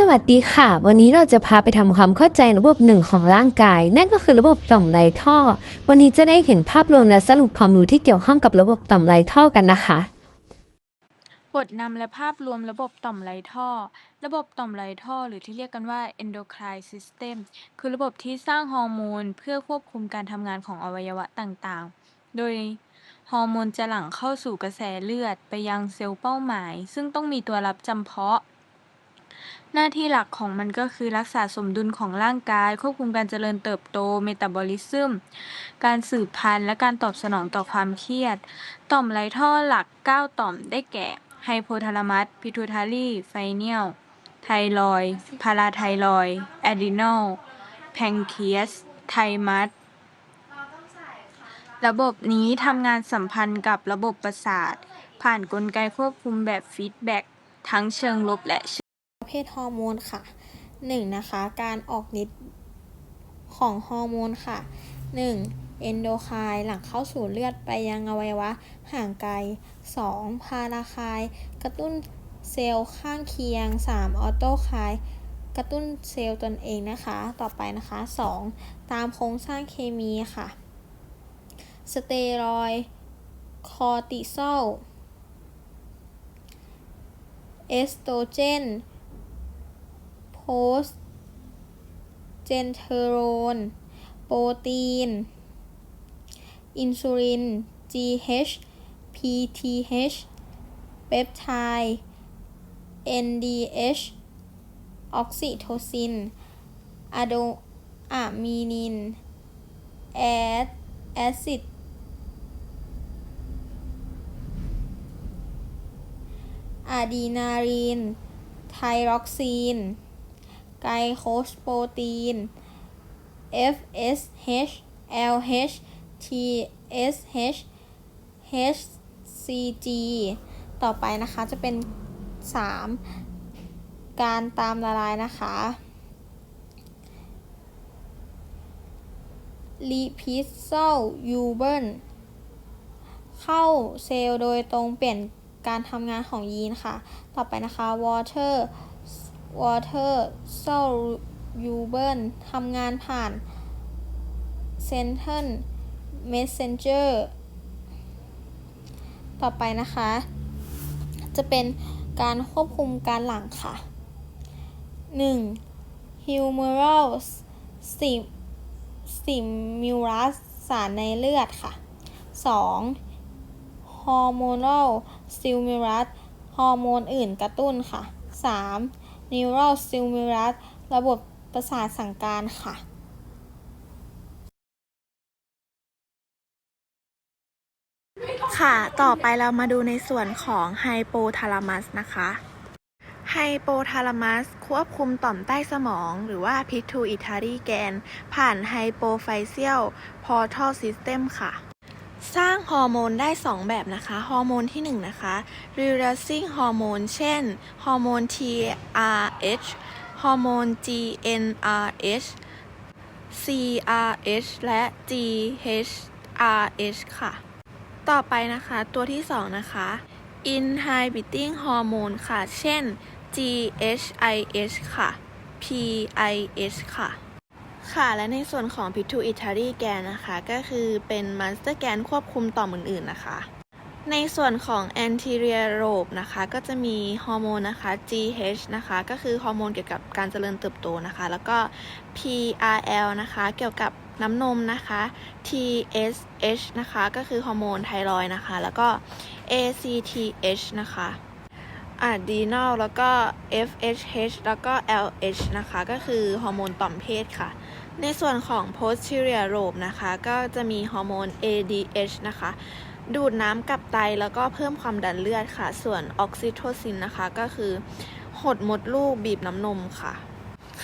สวัสดีค่ะ วันนี้เราจะพาไปทำความเข้าใจระบบหนึ่งของร่างกาย นั่นก็คือระบบต่อมไรท่อ วันนี้จะได้เห็นภาพรวมและสรุปความรู้ที่เกี่ยวข้องกับระบบต่อมไรท่อกันนะคะ บทนำและภาพรวมระบบต่อมไรท่อ ระบบต่อมไรท่อ หรือที่เรียกกันว่า endocrine system คือระบบที่สร้างฮอร์โมนเพื่อควบคุมการทำงานของอวัยวะต่างๆ โดยฮอร์โมนจะหลั่งเข้าสู่กระแสเลือดไปยังเซลล์เป้าหมาย ซึ่งต้องมีตัวรับจำเพาะ หน้าที่หลักของมันก็คือรักษาสมดุลของร่างกาย ควบคุมการเจริญเติบโต เมตาบอลิซึม การสืบพันธุ์ และการตอบสนองต่อความเครียด ต่อมไรท่อหลัก 9 ต่อมได้แก่ ไฮโพทาลามัส พิทูทารีไฟเนียล ไทรอย พาราไทรอยด์แอดรีนัลแพนเคียส ไทมัส ระบบนี้ทำงานสัมพันธ์กับระบบประสาท ผ่านกลไกควบคุมแบบฟีดแบ็กทั้งเชิงลบและเชิง ประเภทฮอร์โมนค่ะ 1. นะคะ การออกฤทธิ์ของฮอร์โมนค่ะ 1. เอนโดไคน์หลั่งเข้าสู่เลือดไปยังอวัยวะห่างไกล 2. พาราไคน์กระตุ้นเซลล์ข้างเคียง 3. ออโตไคน์กระตุ้นเซลล์ตนเองนะคะ ต่อไปนะคะ 2. ตามโครงสร้างเคมีค่ะ สเตียรอยด์คอร์ติซอล เอสโตรเจน สเจนเทอโรน โปรตีน อินซูลิน GH PTH เปปไทด์ NDH ออกซิโทซินอะโดอะมีนิน แอดแอซิดอะดีนาลีน ไทรอกซีน ไกลโคสโปรตีน FSH LH TSH HCG ต่อไปนะคะจะเป็น 3 การตามละลายนะคะ Lipizol u b e r n เข้าเซลล์โดยตรงเปลี่ยนการทำงานของยีนค่ะ ต่อไปนะคะ water water soluble ทำงานผ่าน central messenger ต่อไปนะคะ จะเป็นการควบคุมการหลั่งค่ะ 1. humoral stimulus สารในเลือดค่ะ 2. hormonal stimulus ฮอร์โมนอื่นกระตุ้นค่ะ 3. Neural stimulus ระบบประสาทสั่งการค่ะค่ะ ต่อไปเรามาดูในส่วนของไฮโปทาลามัสนะคะ ไฮโปทาลามัสควบคุมต่อมใต้สมอง หรือว่า pituitary gland ผ่านไฮโปไฟเซียลพอร์ทัลซิสเต็มค่ะ สร้างฮอร์โมนได้ 2 แบบนะคะ ฮอร์โมนที่ 1 นะคะ releasing ฮอร์โมนเช่น ฮอร์โมน TRH ฮอร์โมน GnRH CRH และ GHRH ค่ะ ต่อไปนะคะ ตัวที่ 2 นะคะ inhibiting ฮอร์โมนค่ะ เช่น GHIH ค่ะ PIH ค่ะ ค่ะและในส่วนของ pituitary gland นะคะ ก็คือเป็น master gland ควบคุมต่อมอื่นๆนะคะ ในส่วนของ anterior lobe นะคะ ก็จะมีฮอร์โมนนะคะ GH นะคะ ก็คือฮอร์โมนเกี่ยวกับการเจริญเติบโตนะคะ แล้วก็ PRL นะคะ เกี่ยวกับน้ำนมนะคะ TSH นะคะ ก็คือฮอร์โมนไทรอยนะคะ แล้วก็ ACTH นะคะ adrenal แล้วก็ FSH แล้วก็ LH นะคะ ก็คือฮอร์โมนต่อมเพศค่ะ ในส่วนของ posterior lobe นะคะ ก็จะมีฮอร์โมน ADH นะคะ ดูดน้ำกับไตแล้วก็เพิ่มความดันเลือดค่ะ ส่วนออกซิโทซินนะคะ ก็คือหดมดลูกบีบน้ำนมค่ะ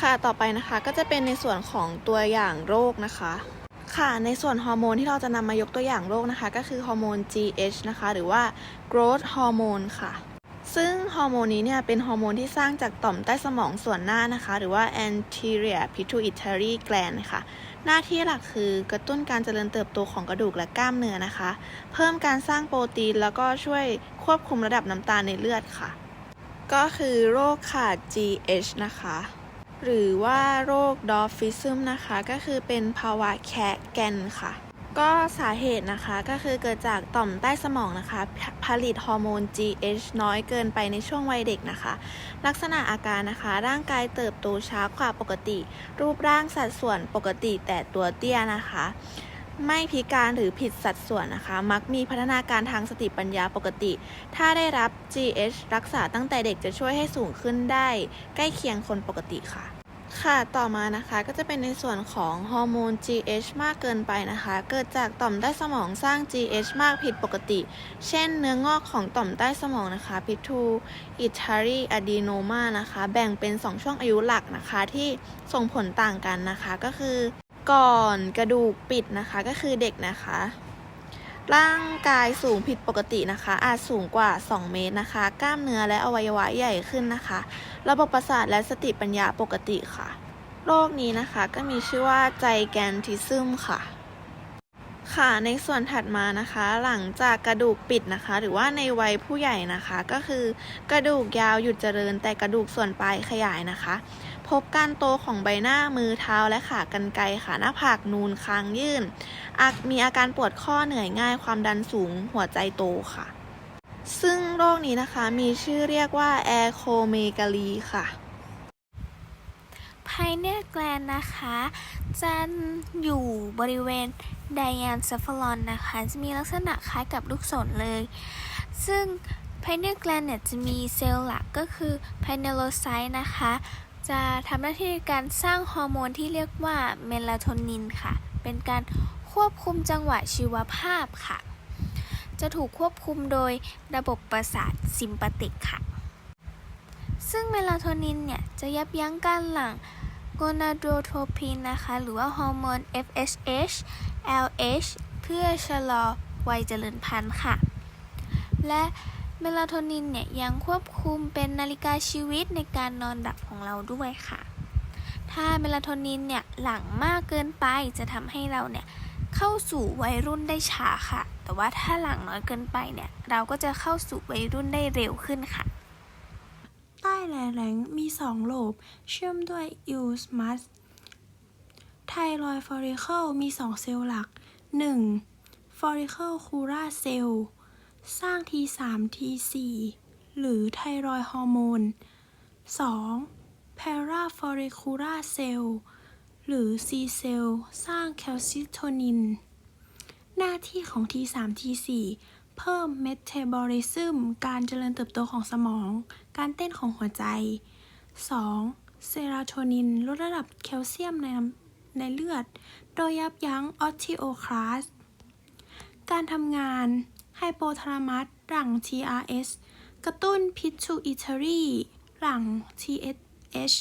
ค่ะต่อไปนะคะก็จะเป็นในส่วนของตัวอย่างโรคนะคะค่ะ ในส่วนฮอร์โมนที่เราจะนำมายกตัวอย่างโรคนะคะ ก็คือฮอร์โมน GH นะคะ หรือว่า growth hormone ค่ะ ซึ่งฮอร์โมนนี้เนี่ยเป็นฮอร์โมนที่สร้างจากต่อมใต้สมองส่วนหน้านะคะ หรือว่า anterior pituitary gland ค่ะ หน้าที่หลักคือกระตุ้นการเจริญเติบโตของกระดูกและกล้ามเนื้อนะคะ เพิ่มการสร้างโปรตีนแล้วก็ช่วยควบคุมระดับน้ำตาลในเลือดค่ะ ก็คือโรคขาด GH นะคะ หรือว่าโรคดอฟฟิซึมนะคะ ก็คือเป็นภาวะแคะแกนค่ะ ก็สาเหตุนะคะก็คือเกิดจากต่อมใต้สมองนะคะ ผลิตฮอร์โมน GH น้อยเกินไปในช่วงวัยเด็กนะคะ ลักษณะอาการนะคะ ร่างกายเติบโตช้ากว่าปกติ รูปร่างสัดส่วนปกติแต่ตัวเตี้ยนะคะ ไม่พิการหรือผิดสัดส่วนนะคะ มักมีพัฒนาการทางสติปัญญาปกติ ถ้าได้รับ GH รักษาตั้งแต่เด็กจะช่วยให้สูงขึ้นได้ ใกล้เคียงคนปกติค่ะ ค่ะ ต่อมานะคะก็จะเป็นในส่วนของฮอร์โมน GH มากเกินไปนะคะ เกิดจากต่อมใต้สมองสร้าง GH มากผิดปกติ เช่นเนื้องอกของต่อมใต้สมองนะคะพิทูอิทารีอะดีโนมานะคะ แบ่งเป็น 2 ช่วงอายุหลักนะคะที่ส่งผลต่างกันนะคะ ก็คือ ก่อนกระดูกปิดนะคะก็คือเด็กนะคะ ร่างกายสูงผิดปกตินะคะ อาจสูงกว่า 2 เมตรนะคะ กล้ามเนื้อและอวัยวะใหญ่ขึ้นนะคะ ระบบประสาทและสติปัญญาปกติค่ะ โรคนี้นะคะก็มีชื่อว่าใจแกนทิซึมค่ะ ค่ะในส่วนถัดมานะคะ หลังจากกระดูกปิดนะคะ หรือว่าในวัยผู้ใหญ่นะคะ ก็คือกระดูกยาวหยุดเจริญ แต่กระดูกส่วนปลายขยายนะคะ พบการโตของใบหน้ามือเท้าและขากรรไกรค่ะหน้าผากนูนคางยื่นอาจมีอาการปวดข้อเหนื่อยง่าย ความดันสูง หัวใจโตค่ะ ซึ่งโรคนี้นะคะมีชื่อเรียกว่าแอโคเมกาลีค่ะ ภายในแกลนนะคะ จะอยู่บริเวณไดแอนเซฟลอนนะคะ จะมีลักษณะคล้ายกับลูกศรเลย ซึ่งภายในแกลนเนี่ยจะมีเซลล์หลักก็คือไพเนโลไซต์นะคะ จะทำหน้าที่ในการสร้างฮอร์โมนที่เรียกว่าเมลาโทนินค่ะ เป็นการควบคุมจังหวะชีวภาพค่ะ จะถูกควบคุมโดยระบบประสาทซิมปติกค่ะซึ่งเมลาโทนินเนี่ยจะยับยั้งการหลั่ง โกนาโดโทปินนะคะ หรือว่าฮอร์โมน FSH LH เพื่อชะลอวัยเจริญพันธุ์ค่ะ และเมลาโทนินเนี่ยยังควบคุมเป็นนาฬิกาชีวิตในการนอนหลับของเราด้วยค่ะ ถ้าเมลาโทนินเนี่ยหลั่งมากเกินไปจะทำให้เราเนี่ยเข้าสู่วัยรุ่นได้ช้าค่ะ แต่ว่าถ้าหลั่งน้อยเกินไปเนี่ยเราก็จะเข้าสู่วัยรุ่นได้เร็วขึ้นค่ะ ใต้แหลแหลงมีสองโลบ เชื่อมด้วยอิลสมัสไทรอยฟอริเคิลมีสองเซลล์หลัก 1. ฟอริเคิลคูราเซลล์สร้าง T3 T4 หรือไทรอยฮอร์โมน 2. พราฟอริคูราเซลล์หรือ C เซลล์สร้างแคลซิโทนิน หน้าที่ของ T3 T4 เพิ่มเมตาบอลิซึมการเจริญเติบโตของสมอง การเต้นของหัวใจ 2. เซโรโทนิน ลดระดับแคลเซียมในในเลือด โดยยับยั้งออทิโอคลาส การทำงานไฮโปทาลามัสหลัง TRS กระตุ้นพิท u อิทารีหลัง TSH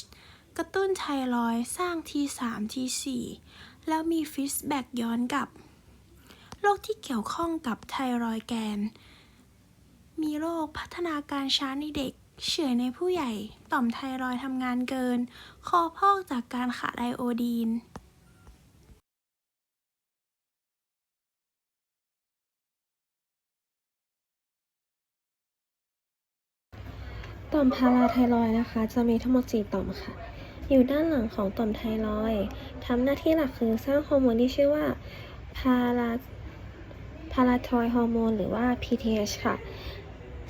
กระตุ้นไทรอยสร้าง T3 T4 แล้วมีฟีดแบกย้อนกลับ โรคที่เกี่ยวข้องกับไทรอยแกน มีโรคพัฒนาการช้าในเด็ก เฉื่อยในผู้ใหญ่ ต่อมไทรอยทำงานเกิน คอพอกจากการขาดไอโอดีนต่อมพาราไทรอยนะคะ จะมีทั้งหมด 4 ต่อมค่ะ อยู่ด้านหลังของต่อมไทรอยทำหน้าที่หลักคือสร้างฮอร์โมนที่ชื่อว่าพาราพาราทอยฮอร์โมนหรือว่า PTH ค่ะ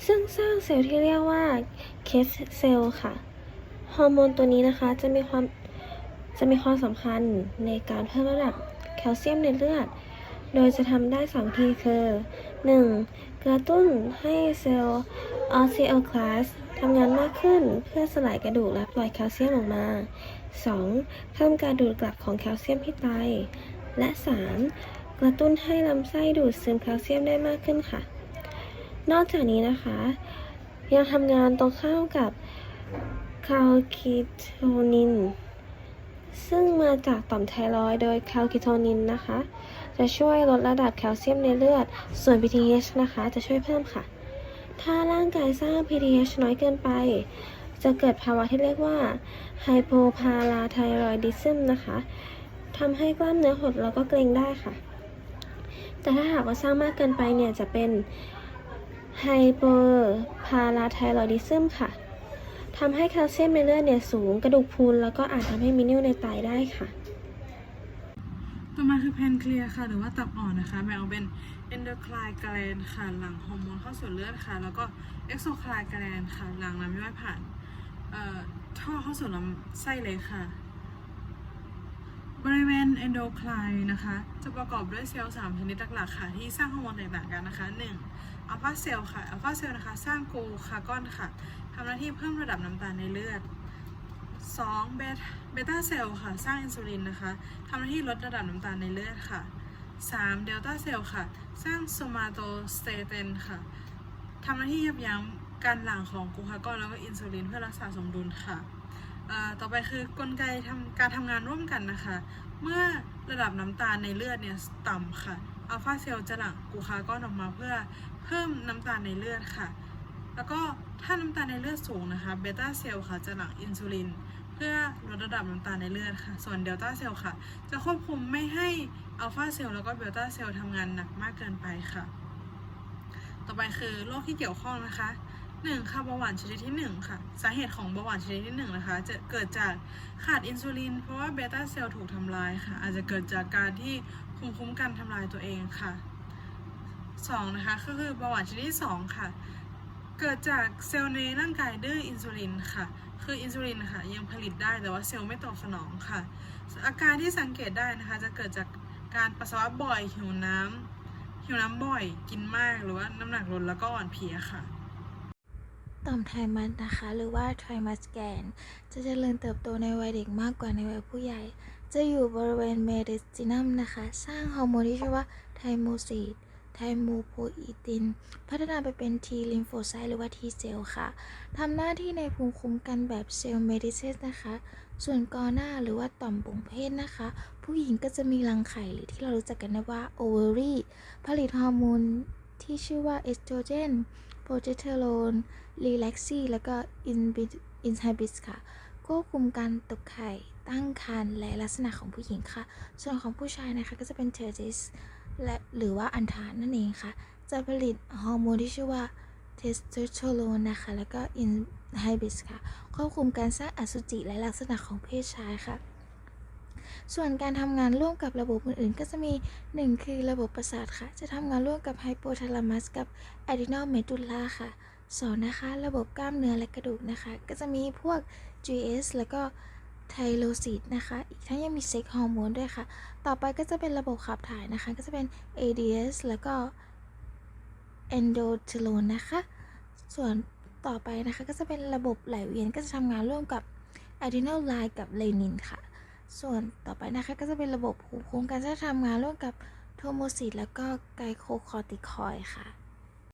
ซึ่งสร้างเซลล์ที่เรียกว่าเคสเซลล์ค่ะ ฮอร์โมนตัวนี้นะคะจะมีความจะมีความสำคัญในการเพิ่มระดับแคลเซียมในเลือด โดยจะทำได้สองทีคือ 1. กระตุ้นให้เซลล์ออ t ซิโอคลาสทำงานมากขึ้นเพื่อสลายกระดูกและปล่อยแคลเซียมออกมา 2. เพิ่มการดูดกลับของแคลเซียมที่ไต และ 3. กระตุ้นให้ลำไส้ดูดซึมแคลเซียมได้มากขึ้นค่ะ นอกจากนี้นะคะ ยังทำงานตรงข้ามกับคาลคิโทนิน ซึ่งมาจากต่อมไทรอยด์โดยคาลคิโทนินนะคะ จะช่วยลดระดับแคลเซียมในเลือด ส่วน PTH นะคะ จะช่วยเพิ่มค่ะ ถ้าร่างกายสร้าง PTH น้อยเกินไป จะเกิดภาวะที่เรียกว่า hypoparathyroidism นะคะทำให้กล้ามเนื้อหดแล้วก็เกร็งได้ค่ะ แต่ถ้าหากว่าสร้างมากเกินไปเนี่ยจะเป็น hyperparathyroidism ค่ะทำให้แคลเซียมในเลือดเนี่ยสูงกระดูกพรุนแล้วก็อาจทำให้มีนิ่วในไตได้ค่ะ ต่อมาคือแพนเคลียร์ค่ะ หรือว่าตับอ่อนนะคะแบ่งออกเป็นเอนโดค i นแกลนค่ะ หลังฮอร์โมนเข้าสู่เลือดค่ะ แล้วก็เอ็กโซค i นแกลนค่ะ หลังน้ำย่อยผ่านเอ่อท่อเข้าสู่ลำไส้เลยค่ะ บริเวณเอนโดค i นนะคะ จะประกอบด้วยเซลล์3ชนิดหลักๆค่ะ ที่สร้างฮอร์โมนแตกต่างกันนะคะ 1. อัลฟาเซลล์ค่ะอัลฟาเซลล์นะคะ สร้างกลูคาร์กอนค่ะทำหน้าที่เพิ่มระดับน้ำตาลในเลือด 2. เบต้าเบต้าเซลล์ค่ะ สร้างอินซูลินนะคะทำหน้าที่ลดระดับน้ำตาลในเลือดค่ะ 3. เดลต้าเซลล์ค่ะ สร้างโซมาโตสเตเตนค่ะทำหน้าที่ยับยั้งการหลั่งของกลูคาร์กอนแล้วก็อินซูลินเพื่อรักษาสมดุลค่ะ ต่อไปคือกลไกทำการทำงานร่วมกันนะคะ เมื่อระดับน้ำตาลในเลือดเนี่ยต่ำค่ะอัลฟาเซลล์จะหลั่งกูคาร์กอนออกมาเพื่อเพิ่มน้ำตาลในเลือดค่ะ แล้วก็ถ้าน้ำตาลในเลือดสูงนะคะเบต้าเซลล์ค่ะจะหลั่งอินซูลินเพื่อลดระดับน้ำตาลในเลือดค่ะ ส่วนเดลต้าเซลล์ค่ะ จะควบคุมไม่ให้อัลฟาเซลล์แล้วก็เบต้าเซลล์ทำงานหนักมากเกินไปค่ะ ต่อไปคือโรคที่เกี่ยวข้องนะคะ หนึ่งค่ะเบาหวานชนิดที่หนึ่งค่ะ สาเหตุของเบาหวานชนิดที่หนึ่งนะคะ จะเกิดจากขาดอินซูลิน เพราะว่าเบต้าเซลล์ถูกทำลายค่ะ อาจจะเกิดจากการที่ภูมิคุ้มกันทำลายตัวเองค่ะสองนะคะก็คือเบาหวานชนิดที่สองค่ะ เกิดจากเซลล์ในร่างกายดื้ออินซูลินค่ะ คืออินซูลินค่ะยังผลิตได้แต่ว่าเซลล์ไม่ตอบสนองค่ะ อาการที่สังเกตได้นะคะ จะเกิดจากการปัสสาวะบ่อยหิวน้ำหิวน้ำบ่อยกินมากหรือว่าน้ำหนักลดแล้วก็อ่อนเพลียค่ะ ต่อมไทมัสนะคะ หรือว่าไทมัสแกน จะเจริญเติบโตในวัยเด็กมากกว่าในวัยผู้ใหญ่ จะอยู่บริเวณเมริสตินัมนะคะ สร้างฮอร์โมนที่ชื่อว่าไทโมซีดไทโมโพอีติน พัฒนาไปเป็น T ลิมโฟไซต์หรือว่า T เซลล์ค่ะทำหน้าที่ในภูมิคุ้มกันแบบเซลล์เมดิเซสนะคะ ส่วนกอหน้าหรือว่าต่อมบุงเพศนะคะ ผู้หญิงก็จะมีรังไข่หรือที่เรารู้จักกันว่าโอเวอรี่ผลิตฮอร์โมนที่ชื่อว่าเอสโตรเจน โปรเจสเตอโรนรีแลกซีแล้วก็อินบิอินไฮบิสค่ะ ควบคุมการตกไข่ ตั้งครรภ์และลักษณะของผู้หญิงค่ะ ส่วนของผู้ชายนะคะก็จะเป็นเทอร์จิสและหรือว่าอันธานนั่นเองค่ะ จะผลิตฮอร์โมนที่ชื่อว่าเทสโทสเตอโรนนะคะ แล้วก็อินไฮบิสค่ะ ควบคุมการสร้างอสุจิและลักษณะของเพศชายค่ะ ส่วนการทำงานร่วมกับระบบอื่นๆ ก็จะมี 1 คือระบบประสาทค่ะ จะทำงานร่วมกับไฮโปทาลามัสกับอะดรีน l ลเมดูล l าค่ะสองนะคะ ระบบกล้ามเนื้อและกระดูกนะคะ ก็จะมีพวก GS แล้วก็ไทโรซีดนะคะ อีกทั้งยังมีเซ็กฮอร์โมนด้วยค่ะ ต่อไปก็จะเป็นระบบขับถ่ายนะคะ ก็จะเป็น ADS แล้วก็ endothelion นะคะ ส่วนต่อไปนะคะก็จะเป็นระบบไหลเวียนก็จะทำงานร่วมกับ adrenal line กับ renin ค่ะ ส่วนต่อไปนะคะก็จะเป็นระบบภูมิคุ้มกันที่ทำงานร่วมกับโทโมซิตแล้วก็ไกโคคอร์ติคอยค่ะ